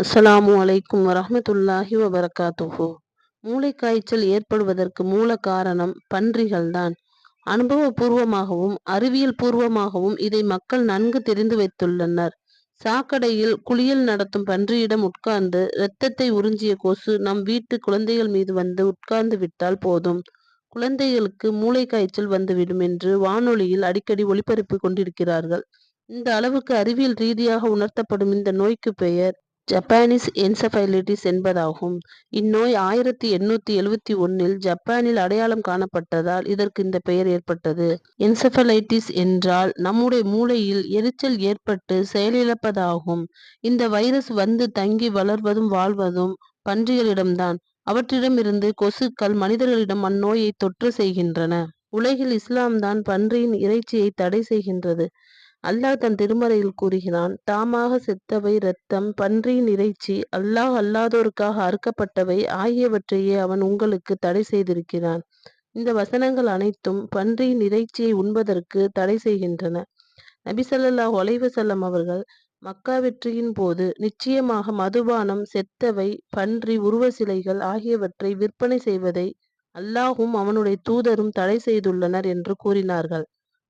அஸ்ஸலாமு அலைக்கும் வரமத்துல்லாஹி வபரகாத்துஹு. மூளைக்காய்ச்சல் ஏற்படுவதற்கு மூல காரணம் பன்றிகள்தான். அனுபவபூர்வமாகவும் அறிவியல் பூர்வமாகவும் இதை மக்கள் நன்கு தெரிந்து வைத்துள்ளனர். சாக்கடையில் குளியல் நடத்தும் பன்றியிடம் உட்கார்ந்து இரத்தத்தை உறிஞ்சிய கொசு நம் வீட்டு குழந்தைகள் மீது வந்து உட்கார்ந்து விட்டால் போதும். குழந்தைகளுக்கு மூளைக்காய்ச்சல் வந்துவிடும் என்று வானொலியில் அடிக்கடி ஒளிபரப்பி கொண்டிருக்கிறார்கள். இந்த அளவுக்கு அறிவியல் ரீதியாக உணர்த்தப்படும் இந்த நோய்க்கு பெயர் ஜப்பானீஸ் என்செபலைட்டிஸ் என்பதாகும். இந்நோய் ஆயிரத்தி எண்ணூத்தி எழுவத்தி ஒன்னில் ஜப்பானில் அடையாளம் காணப்பட்டதால் இதற்கு இந்த பெயர் ஏற்பட்டது. என்செபலைட்டிஸ் என்றால் நம்முடைய மூளையில் எரிச்சல் ஏற்பட்டு செயலிழப்பதாகும். இந்த வைரஸ் வந்து தங்கி வளர்வதும் வாழ்வதும் பன்றிகளிடம்தான். அவற்றிடமிருந்து கொசுக்கள் மனிதர்களிடம் அந்நோயை தொற்று செய்கின்றன. உலகில் இஸ்லாம் தான் பன்றியின் இறைச்சியை தடை செய்கின்றது. அல்லாஹ் தன் திருமறையில் கூறுகிறான் தாமாக செத்தவை இரத்தம் பன்றியின் இறைச்சி அல்லாஹ் அல்லாதோருக்காக அறுக்கப்பட்டவை ஆகியவற்றையே அவன் உங்களுக்கு தடை செய்திருக்கிறான். இந்த வசனங்கள் அனைத்தும் பன்றியின் இறைச்சியை உண்பதற்கு தடை செய்கின்றன. நபி ஒலைவசல்லம் அவர்கள் மக்கா வெற்றியின் போது நிச்சயமாக மதுபானம் செத்தவை பன்றி உருவ சிலைகள் ஆகியவற்றை விற்பனை செய்வதை அல்லாஹும் அவனுடைய தூதரும் தடை செய்துள்ளனர் என்று கூறினார்கள்.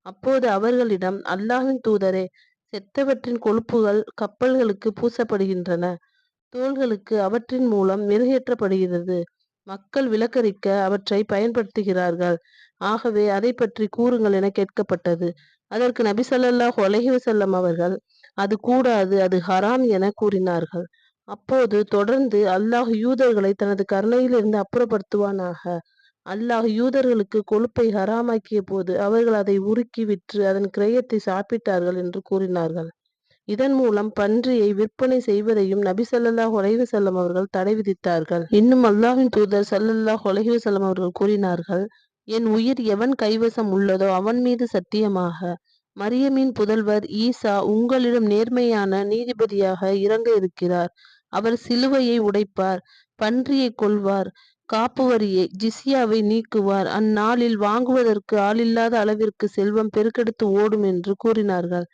அப்போது அவர்களிடம் அல்லாஹின் தூதரே செத்தவற்றின் கொழுப்புகள் கப்பல்களுக்கு பூசப்படுகின்றன. தோள்களுக்கு அவற்றின் மூலம் மெருகேற்றப்படுகிறது. மக்கள் விலக்கரிக்க அவற்றை பயன்படுத்துகிறார்கள். ஆகவே அதை பற்றி கூறுங்கள் என கேட்கப்பட்டது. அதற்கு நபி ஸல்லல்லாஹு அலைஹி வசல்லம் அவர்கள் அது கூடாது அது ஹராம் என கூறினார்கள். அப்போது தொடர்ந்து அல்லாஹ் யூதர்களை தனது கருணையிலிருந்து அப்புறப்படுத்துவானாக. அல்லாஹ் யூதர்களுக்கு கொழுப்பை ஹராமாக்கிய போது அவர்கள் அதை உருக்கி விற்று அதன் கிரயத்தை சாப்பிட்டார்கள் என்று கூறினார்கள். இதன் மூலம் பன்றியை விற்பனை செய்வதையும் நபி ஸல்லல்லாஹு அலைஹி அவர்கள் தடை விதித்தார்கள். இன்னும் அல்லாஹின் தூதர் சல்லல்லாஹ் அலைஹி வஸல்லம் அவர்கள் கூறினார்கள் என் உயிர் எவன் கைவசம் உள்ளதோ அவன் மீது சத்தியமாக மரியமின் புதல்வர் ஈசா உங்களிடம் நேர்மையான நீதிபதியாக இறங்க இருக்கிறார். அவர் சிலுவையை உடைப்பார் பன்றியை கொல்வார் காப்பு வரியை ஜிஸ்யாவை நீக்குவார். அந்நாளில் வாங்குவதற்கு ஆளில்லாத அளவிற்கு செல்வம் பெருக்கெடுத்து ஓடும் என்று கூறினார்கள்.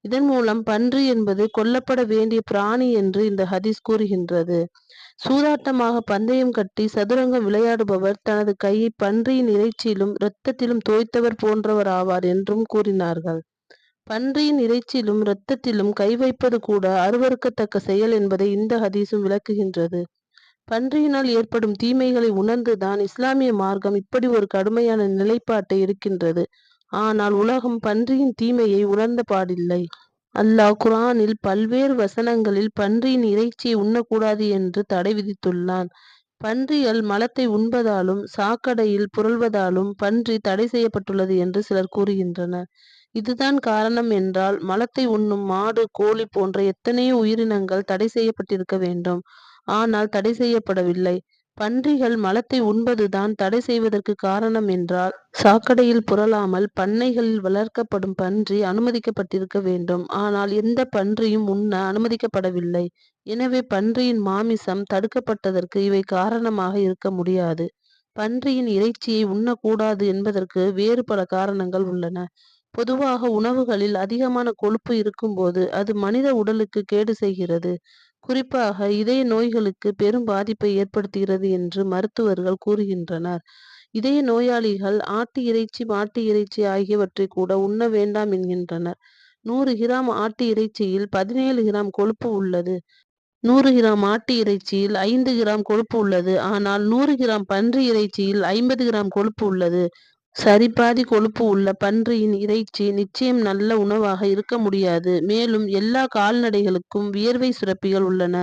இதன் மூலம் பன்றி என்பது கொல்லப்பட வேண்டிய பிராணி என்று இந்த ஹதீஸ் கூறுகின்றது. சூதாட்டமாக பந்தயம் கட்டி சதுரங்கம் விளையாடுபவர் தனது கையை பன்றியின் இறைச்சியிலும் இரத்தத்திலும் தோய்த்தவர் போன்றவர் ஆவார் என்றும் கூறினார்கள். பன்றியின் இறைச்சியிலும் இரத்தத்திலும் கை வைப்பது கூட அருவருக்கத்தக்க செயல் என்பதை இந்த ஹதீஸும் விளக்குகின்றது. பன்றியினால் ஏற்படும் தீமைகளை உணர்ந்துதான் இஸ்லாமிய மார்க்கம் இப்படி ஒரு கடுமையான நிலைப்பாட்டை இருக்கின்றது ஆனால் உலகம் பன்றியின் தீமையை உணர்ந்த பாடில்லை. அல்லாஹ் குரானில் பல்வேறு வசனங்களில் பன்றியின் இறைச்சியை உண்ணக்கூடாது என்று தடை விதித்துள்ளான். பன்றிகள் மலத்தை உண்பதாலும் சாக்கடையில் புரள்வதாலும் பன்றி தடை செய்யப்பட்டுள்ளது என்று சிலர் கூறுகின்றனர். இதுதான் காரணம் என்றால் மலத்தை உண்ணும் மாடு கோழி போன்ற எத்தனையோ உயிரினங்கள் தடை செய்யப்பட்டிருக்க வேண்டும். ஆனால் தடை செய்யப்படவில்லை. பன்றிகள் மலத்தை உண்பதுதான் தடை செய்வதற்கு காரணம் என்றால் சாக்கடையில் புரளாமல் பண்ணைகளில் வளர்க்கப்படும் பன்றி அனுமதிக்கப்பட்டிருக்க வேண்டும். ஆனால் எந்த பன்றியும் உண்ண அனுமதிக்கப்படவில்லை. எனவே பன்றியின் மாமிசம் தடுக்கப்பட்டதற்கு இவை காரணமாக இருக்க முடியாது. பன்றியின் இறைச்சியை உண்ணக்கூடாது என்பதற்கு வேறு பல காரணங்கள் உள்ளன. பொதுவாக உணவுகளில் அதிகமான கொழுப்பு இருக்கும்போது அது மனித உடலுக்கு கேடு செய்கிறது. குறிப்பாக இதய நோய்களுக்கு பெரும் பாதிப்பை ஏற்படுத்துகிறது என்று மருத்துவர்கள் கூறுகின்றனர். இதய நோயாளிகள் ஆட்டு இறைச்சி மாட்டு இறைச்சி ஆகியவற்றை கூட உண்ண வேண்டாம் என்கின்றனர். நூறு கிராம் ஆட்டு இறைச்சியில் பதினேழு கிராம் கொழுப்பு உள்ளது. நூறு கிராம் ஆட்டு இறைச்சியில் ஐந்து கிராம் கொழுப்பு உள்ளது. ஆனால் நூறு கிராம் பன்றி இறைச்சியில் ஐம்பது கிராம் கொழுப்பு உள்ளது. சரிபாதி கொழுப்பு உள்ள பன்றியின் இறைச்சி நிச்சயம் நல்ல உணவாக இருக்க முடியாது. மேலும் எல்லா கால்நடைகளுக்கும் வியர்வை சுரப்பிகள் உள்ளன.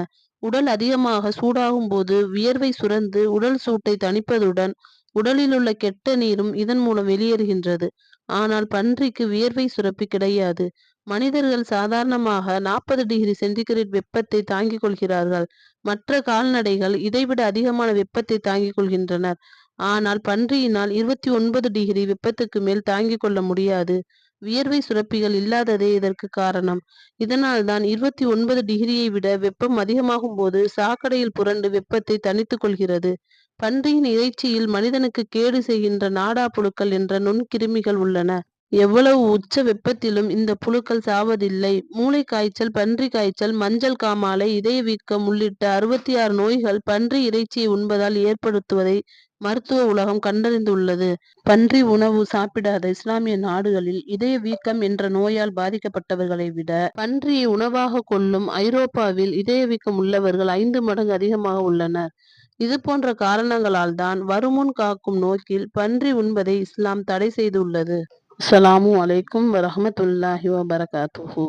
உடல் அதிகமாக சூடாகும் போது வியர்வை சுரந்து உடல் சூட்டை தணிப்பதுடன் உடலில் உள்ள கெட்ட நீரும் இதன் மூலம் வெளியேறுகின்றது. ஆனால் பன்றிக்கு வியர்வை சுரப்பி கிடையாது. மனிதர்கள் சாதாரணமாக நாற்பது டிகிரி சென்டிகிரேட் வெப்பத்தை தாங்கிக் கொள்கிறார்கள். மற்ற கால்நடைகள் இதைவிட அதிகமான வெப்பத்தை தாங்கிக் கொள்கின்றனர். ஆனால் பன்றியினால் இருபத்தி ஒன்பது டிகிரி வெப்பத்துக்கு மேல் தாங்கிக் கொள்ள முடியாது. வியர்வை சுரப்பிகள் இல்லாததே இதற்கு காரணம். இதனால் தான் இருபத்தி ஒன்பது டிகிரியை விட வெப்பம் அதிகமாகும் போது சாக்கடையில் புரண்டு வெப்பத்தை தணித்துக் கொள்கிறது. பன்றியின் இறைச்சியில் மனிதனுக்கு கேடு செய்கின்ற நாடா புழுக்கள் என்ற நுண்கிருமிகள் உள்ளன. எவ்வளவு உச்ச வெப்பத்திலும் இந்த புழுக்கள் சாவதில்லை. மூளை காய்ச்சல், பன்றி காய்ச்சல், மஞ்சள் காமாலை, இதய வீக்கம் உள்ளிட்ட அறுபத்தி ஆறு நோய்கள் பன்றி இறைச்சியை உண்பதால் ஏற்படுத்துவதை மருத்துவ உலகம் கண்டறிந்துள்ளது. பன்றி உணவு சாப்பிடாத இஸ்லாமிய நாடுகளில் இதய வீக்கம் என்ற நோயால் பாதிக்கப்பட்டவர்களை விட பன்றியை உணவாக கொள்ளும் ஐரோப்பாவில் இதய வீக்கம் உள்ளவர்கள் ஐந்து மடங்கு அதிகமாக உள்ளனர். இது போன்ற காரணங்களால் தான் வருமுன் காக்கும் நோக்கில் பன்றி உண்பதை இஸ்லாம் தடை செய்துள்ளது. அஸ்ஸலாமு அலைக்கும் வரமத்துல்லாஹி வபரகாத்துஹு